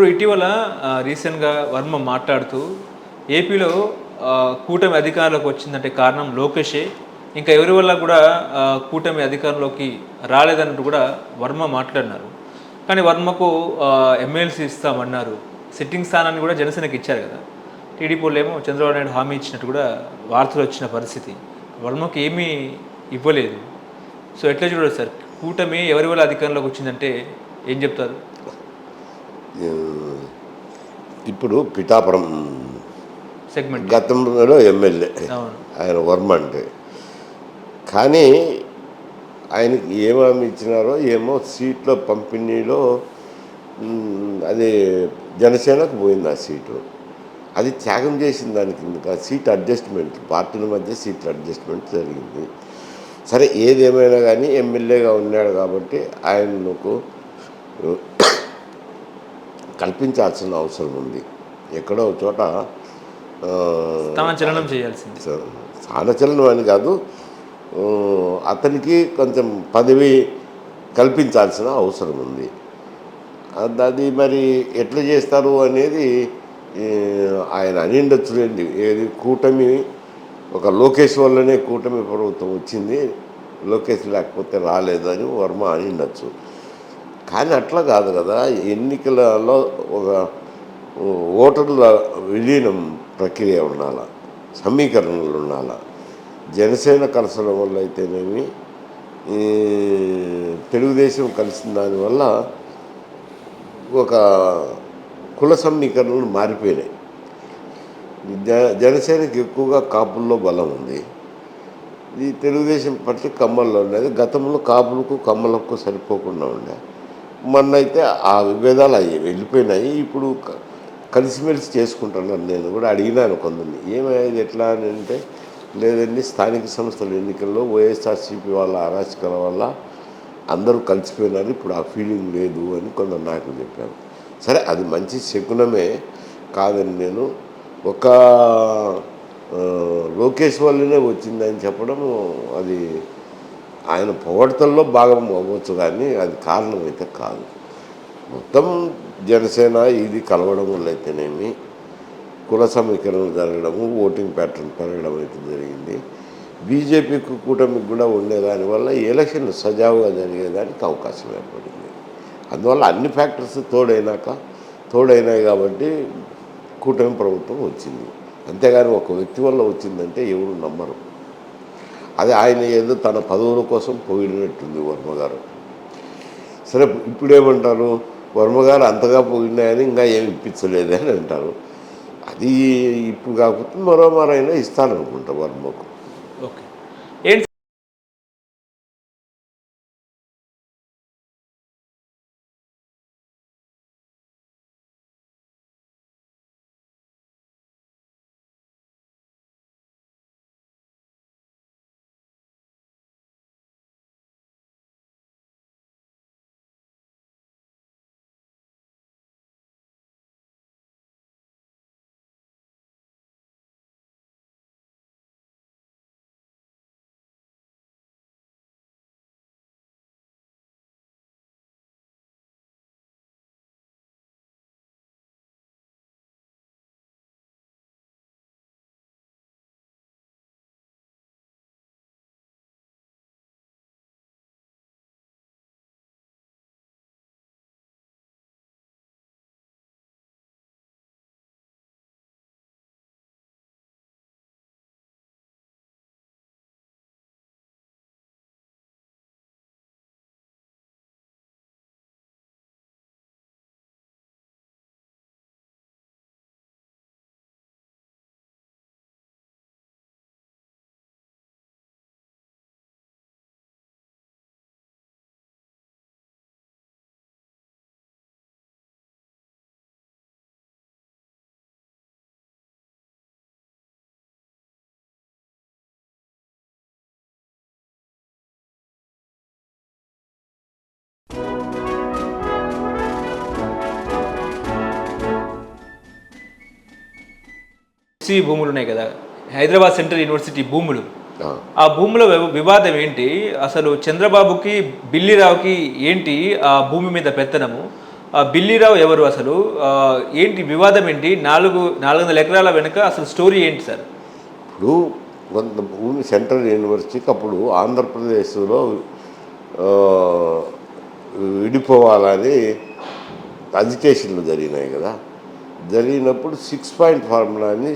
ఇప్పుడు ఇటీవల రీసెంట్గా వర్మ మాట్లాడుతూ ఏపీలో కూటమి అధికారంలోకి వచ్చిందంటే కారణం లోకేషే. ఇంకా ఎవరి వల్ల కూడా కూటమి అధికారంలోకి రాలేదన్నట్టు కూడా వర్మ మాట్లాడినారు. కానీ వర్మకు ఎమ్మెల్సీ ఇస్తామన్నారు. సిట్టింగ్ స్థానాన్ని కూడా జనసేనకి ఇచ్చారు కదా. టీడీపీలో ఏమో చంద్రబాబు నాయుడు హామీ ఇచ్చినట్టు కూడా వార్తలు వచ్చిన పరిస్థితి. వర్మకు ఏమీ ఇవ్వలేదు. సో ఎట్లా చూడదు సార్? కూటమి ఎవరి వల్ల అధికారంలోకి వచ్చిందంటే ఏం చెప్తారు? ఇప్పుడు పిఠాపురం సెగ్మెంట్ గతంలో ఎమ్మెల్యే ఆయన వర్మ అంటే. కానీ ఆయనకి ఏమేమి ఇచ్చినారో ఏమో సీట్ల పంపిణీలో అది జనసేనకు పోయింది ఆ సీటు. అది త్యాగం చేసిన దానికి ఇంకా సీట్ అడ్జస్ట్మెంట్ పార్టీల మధ్య సీట్ల అడ్జస్ట్మెంట్ జరిగింది. సరే ఏదేమైనా కానీ ఎమ్మెల్యేగా ఉన్నాడు కాబట్టి ఆయనకు కల్పించాల్సిన అవసరం ఉంది. ఎక్కడో చోట స్థానచలనం చేయాల్సింది. స్థానచలనం అని కాదు అతనికి కొంచెం పదవి కల్పించాల్సిన అవసరం ఉంది. అది- మరి ఎట్లా చేస్తారు అనేది ఆయన అనిండొచ్చులేండి. ఏది కూటమి ఒక లోకేష్ వల్లనే కూటమి ప్రభుత్వం వచ్చింది. లోకేష్ లేకపోతే రాలేదు అని వర్మ అనిండొచ్చు. కానీ అట్లా కాదు కదా. ఎన్నికలలో ఒక ఓటర్ల విలీనం ప్రక్రియ ఉండాల? సమీకరణలు ఉండాల? జనసేన కలసడం వల్ల అయితేనేమి? తెలుగుదేశం కలిసిన దానివల్ల ఒక కుల సమీకరణలు మారిపోయినాయి. జ జనసేనకి ఎక్కువగా కాపుల్లో బలం ఉంది. ఈ తెలుగుదేశం పార్టీ కమ్మల్లో ఉండేది గతంలో కాపులకు కమ్మలకు సరిపోకుండా ఉండే. మొన్న అయితే ఆ విభేదాలు అవి వెళ్ళిపోయినాయి. ఇప్పుడు కలిసిమెలిసి చేసుకుంటున్నాను నేను కూడా అడిగినాను కొందరిని ఏమయ్యేది ఎట్లా అని? అంటే లేదండి స్థానిక సంస్థల ఎన్నికల్లో వైఎస్ఆర్సీపీ వాళ్ళ అరాచకాల వల్ల అందరూ కలిసిపోయినారు. ఇప్పుడు ఆ ఫీలింగ్ లేదు అని కొందరు నాయకులు చెప్పారు. సరే అది మంచి శకునమే కాదని నేను ఒక లోకేష్ వల్లనే వచ్చిందని చెప్పడం అది ఆయన పొగడతల్లో భాగం అవ్వచ్చు కానీ అది కారణం అయితే కాదు. మొత్తం జనసేన ఇది కలవడం వల్ల అయితేనేమి కుల సమీకరణ జరగడము ఓటింగ్ ప్యాటర్న్ పెరగడం అయితే జరిగింది. బీజేపీకి కూటమికి కూడా ఉండేదాని వల్ల ఎలక్షన్లు సజావుగా జరిగేదానికి అవకాశం ఏర్పడింది. అందువల్ల అన్ని ఫ్యాక్టర్స్ తోడైనాక తోడైనాయి కాబట్టి కూటమి ప్రభుత్వం వచ్చింది. అంతేగాని ఒక వ్యక్తి వల్ల వచ్చిందంటే ఎవరు నమ్మరు. అది ఆయన ఏదో తన పదవుల కోసం పోయినట్టుంది వర్మగారు సరే ఇప్పుడేమంటారు? వర్మగారు అంతగా పోయినాయని ఇంకా ఏమి ఇప్పించలేదని అని అంటారు. అది ఇప్పుడు కాకపోతే మరో మరైనా ఇస్తాననుకుంటా వర్మకు. ఓకే. సి భూములు ఉన్నాయి కదా. హైదరాబాద్ సెంట్రల్ యూనివర్సిటీ భూములు. ఆ, భూముల వివ- వివాదం ఏంటి? అసలు చంద్రబాబుకి బిల్లిరావుకి ఏంటి ఆ భూమి మీద పెత్తనము? ఆ, బిల్లీరావు ఎవరు అసలు? ఏంటి వివాదం ఏంటి? నాలుగు నాలుగు వందల ఎకరాల వెనుక అసలు స్టోరీ ఏంటి సార్? ఇప్పుడు కొంత భూమి సెంట్రల్ యూనివర్సిటీకి అప్పుడు ఆంధ్రప్రదేశ్లో విడిపోవాలని అజిటేషన్లు జరిగినాయి కదా. జరిగినప్పుడు సిక్స్ పాయింట్ ఫార్ములాని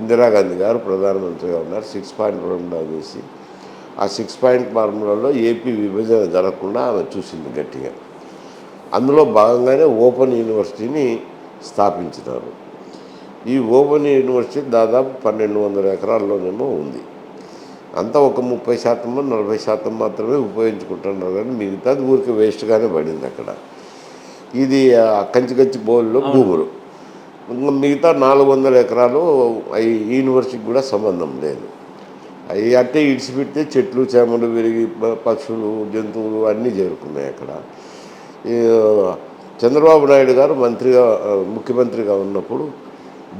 ఇందిరాగాంధీ గారు ప్రధానమంత్రిగా ఉన్నారు. సిక్స్ పాయింట్ ఫార్ములా చేసి ఆ సిక్స్ పాయింట్ ఫార్ములాలో ఏపీ విభజన జరగకుండా ఆమె చూసింది గట్టిగా. అందులో భాగంగానే ఓపెన్ యూనివర్సిటీని స్థాపించినారు. ఈ ఓపెన్ యూనివర్సిటీ దాదాపు పన్నెండు వందల ఎకరాల్లోనేమో ఉంది. అంతా ఒక ముప్పై శాతం నలభై శాతం మాత్రమే ఉపయోగించుకుంటున్నారు కానీ మిగతాది ఊరికి వేస్ట్గానే పడింది అక్కడ. ఇది కంచి కంచి బౌల్లో భూములు. మిగతా నాలుగు వందల ఎకరాలు అవి యూనివర్సిటీకి కూడా సంబంధం లేదు. అవి అట్టే ఇడిచిపెడితే చెట్లు చేమలు విరిగి పక్షులు జంతువులు అన్నీ చేరుకున్నాయి అక్కడ. చంద్రబాబు నాయుడు గారు మంత్రిగా ముఖ్యమంత్రిగా ఉన్నప్పుడు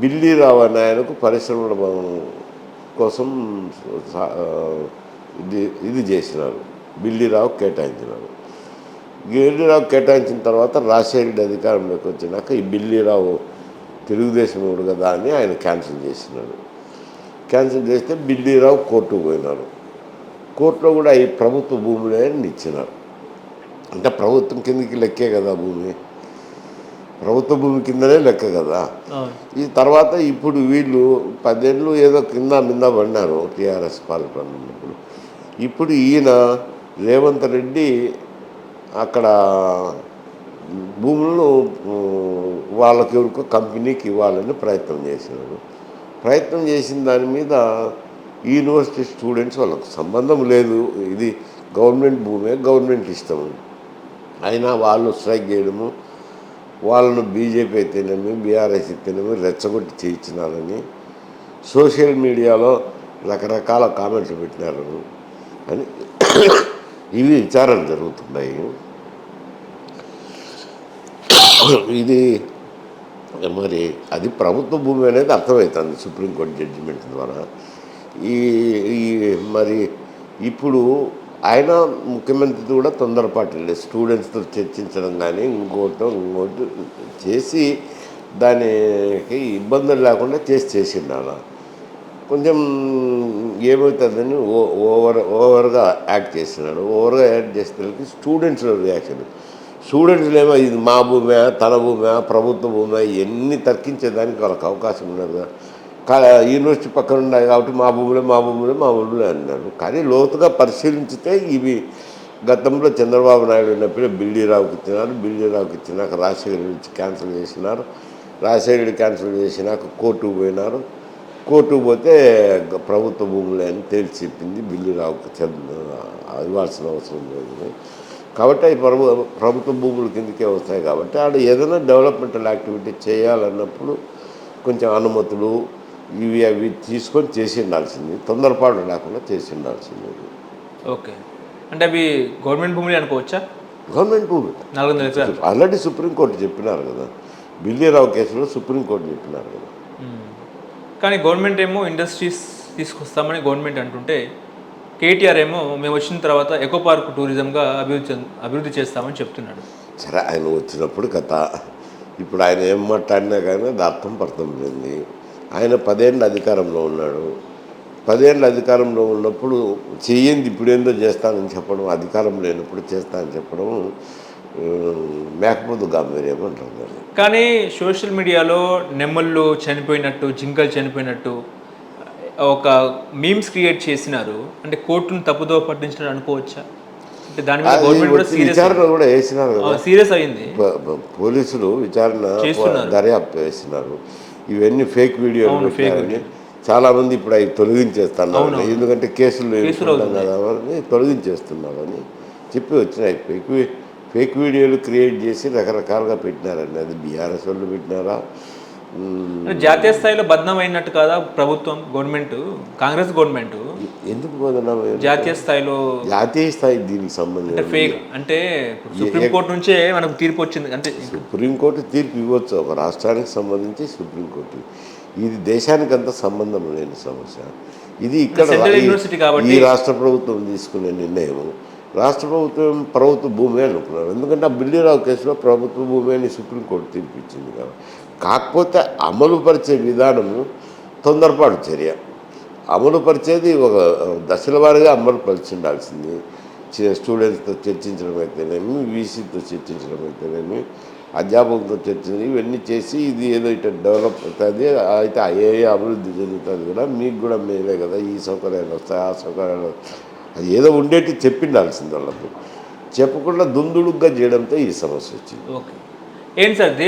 బిల్లీ రావణ ఆయనకు పరిశ్రమల భవనం కోసం ఇది ఇది చేసినారు. బిల్లీరావు కేటాయించినారు. బిల్లీరావు కేటాయించిన తర్వాత రాజశేఖరెడ్డి అధికారంలోకి వచ్చినాక ఈ బిల్లీరావు తెలుగుదేశం వాడు కదా అని ఆయన క్యాన్సిల్ చేసినాడు. క్యాన్సిల్ చేస్తే బిల్లీరావు కోర్టుకు పోయినారు. కోర్టులో కూడా ఈ ప్రభుత్వ భూములే ఇచ్చినారు. అంటే ప్రభుత్వం కిందకి లెక్కే కదా భూమి. ప్రభుత్వ భూమి కిందనే లెక్క కదా. ఈ తర్వాత ఇప్పుడు వీళ్ళు పదేళ్ళు ఏదో కింద మింద పడినారు టీఆర్ఎస్ పాల్పడినప్పుడు ఇప్పుడు ఈయన రేవంత్ రెడ్డి అక్కడ భూములను వాళ్ళకి ఎవరికో కంపెనీకి ఇవ్వాలని ప్రయత్నం చేసినారు ప్రయత్నం చేసిన దాని మీద యూనివర్సిటీ స్టూడెంట్స్ వాళ్ళకు సంబంధం లేదు. ఇది గవర్నమెంట్ భూమే గవర్నమెంట్ ఇష్టం అయినా వాళ్ళు స్ట్రైక్ చేయడము వాళ్ళను బీజేపీ అయితేనేమి బీఆర్ఎస్ అయితేనేమి రెచ్చగొట్టి చేయించినారని సోషల్ మీడియాలో రకరకాల కామెంట్లు పెట్టినారు. అని ఇవి విచారణ జరుగుతున్నాయి. ఇది మరి అది ప్రభుత్వ భూమి అనేది అర్థమవుతుంది సుప్రీంకోర్టు జడ్జిమెంట్ ద్వారా. ఈ ఈ మరి ఇప్పుడు ఆయన ముఖ్యమంత్రి కూడా తొందరపాటు లేదు స్టూడెంట్స్తో చర్చించడం కానీ ఇంకోటి ఇంకోటి చేసి దానికి ఇబ్బందులు లేకుండా చేసి చేసిండు అలా కొంచెం ఏమవుతుందని ఓ ఓవర్ ఓవర్గా యాక్ట్ చేస్తున్నాడు. ఓవర్గా యాక్ట్ చేస్తే స్టూడెంట్స్లో రియాక్షన్ స్టూడెంట్స్లేమో ఇది మా భూమే తన భూమే ప్రభుత్వ భూమే ఇవన్నీ తర్కించేదానికి వాళ్ళకి అవకాశం ఉండదు కదా. కా- యూనివర్సిటీ పక్కన ఉన్నాయి కాబట్టి మా భూములే మా భూములే మా భూములే అన్నారు. కానీ లోతుగా పరిశీలించితే ఇవి గతంలో చంద్రబాబు నాయుడు ఉన్నప్పుడే బిల్డీరావుకి ఇచ్చినారు బిల్డీరావుకి ఇచ్చినాక రాజశేఖర్ నుంచి క్యాన్సిల్ చేసినారు. రాజశేఖరుడు క్యాన్సిల్ చేసినాక కోర్టుకు పోయినారు. కోర్టుకు పోతే ప్రభుత్వ భూములే అని తేల్చి చెప్పింది బిల్లురావుకి చెంద ఇవ్వాల్సిన అవసరం లేదు. కాబట్టి అవి ప్రభు ప్రభుత్వ భూముల కిందకే వస్తాయి కాబట్టి ఆడ ఏదైనా డెవలప్మెంటల్ యాక్టివిటీ చేయాలన్నప్పుడు కొంచెం అనుమతులు ఇవి అవి తీసుకొని చేసి ఉండాల్సింది. తొందరపాటు లేకుండా చేసి ఉండాల్సింది ఓకే. అంటే అవి గవర్నమెంట్ భూములు అనుకోవచ్చా? గవర్నమెంట్ భూమి నాలుగు వందల ఎకరాలు. ఆల్రెడీ సుప్రీంకోర్టు చెప్పినారు కదా. బిల్లీరావు కేసులో సుప్రీంకోర్టు చెప్పినారు కదా. కానీ గవర్నమెంట్ ఏమో ఇండస్ట్రీస్ తీసుకొస్తామని గవర్నమెంట్ అంటుంటే కేటీఆర్ ఏమో మేము వచ్చిన తర్వాత ఎకో పార్క్ టూరిజంగా అభివృద్ధి అభివృద్ధి చేస్తామని చెప్తున్నాడు. సరే ఆయన వచ్చినప్పుడు కథ. ఇప్పుడు ఆయన ఏం మాట్లాడినా కానీ అది అర్థం పర్థం లేదు ఆయన పదేళ్ళ అధికారంలో ఉన్నాడు. పదేళ్ళ అధికారంలో ఉన్నప్పుడు చెయ్యింది ఇప్పుడేందో చేస్తానని చెప్పడం అధికారం లేనప్పుడు చేస్తానని చెప్పడం మేకపోతు గాంభీర్యం అంటారు. కానీ సోషల్ మీడియాలో నెమ్మళ్ళు చనిపోయినట్టు జింకలు చనిపోయినట్టు ఒక మీమ్స్ క్రియేట్ చేసినారు. అంటే కోర్టును తప్పుదో పట్టించినట్టు అనుకోవచ్చా? అంటే దాని మీద అది గవర్నమెంట్ కూడా వచ్చి సీరియస్ విచారణ కూడా వేసినారు కదా. సీరియస్ అయింది. పోలీసులు విచారణ చేస్తున్నారు. దర్యాప్తు వేస్తున్నారు ఇవన్నీ ఫేక్ వీడియోలు అవును, fake పెట్టారని చాలా మంది ఇప్పుడు అవి తొలగించేస్తున్నారు. ఎందుకంటే కేసులు కదా అని తొలగించేస్తున్నారని చెప్పి వచ్చినాయి. ఫేక్ ఫేక్ వీడియోలు క్రియేట్ చేసి రకరకాలుగా పెట్టినారండి. అది బీఆర్ఎస్ వాళ్ళు పెట్టినారా? జాతీయ స్థాయిలో బద్నాం అయినట్టు కాదా ప్రభుత్వం గవర్నమెంట్ కాంగ్రెస్ గవర్నమెంట్? ఎందుకు బదనాం? జాతీయ స్థాయిలో జాతీయ స్థాయి దీనికి సంబంధించి ఫేక్ అంటే సుప్రీంకోర్టు నుంచే మనకు తీర్పు వచ్చింది అంటే సుప్రీంకోర్టు తీర్పు ఇవ్వచ్చు ఒక రాష్ట్రానికి సంబంధించి సుప్రీంకోర్టు ఇది దేశానికి అంత సంబంధం లేని సమస్య. ఇది ఇక్కడ University కాబట్టి- ఈ రాష్ట్ర ప్రభుత్వం తీసుకునే నిర్ణయం రాష్ట్ర ప్రభుత్వం ప్రభుత్వ భూమి అనుకున్నారు. ఎందుకంటే ఆ బిల్లీరావు కేసులో ప్రభుత్వ భూమి అని సుప్రీంకోర్టు తీర్పిచ్చింది కదా కాకపోతే అమలుపరిచే విధానము తొందరపాటు చర్య. అమలుపరిచేది ఒక దశల వారీగా అమలుపరిచి ఉండాల్సింది స్టూడెంట్స్తో చర్చించడం అయితేనేమి వీసీతో చర్చించడం అయితేనేమి అధ్యాపకులతో చర్చించడం ఇవన్నీ చేసి ఇది ఏదో ఇట్లా డెవలప్ అవుతుంది అయితే ఏ అభివృద్ధి చెందుతుంది కూడా మీకు కూడా మేలే కదా ఈ సౌకర్యాలు వస్తాయి ఆ సౌకర్యాలు అది ఏదో ఉండేటి చెప్పిండాల్సింది వాళ్ళకు. చెప్పకుండా దుందుడుగ్గా చేయడంతో ఈ సమస్య వచ్చింది. ఓకే. ఏంటి సార్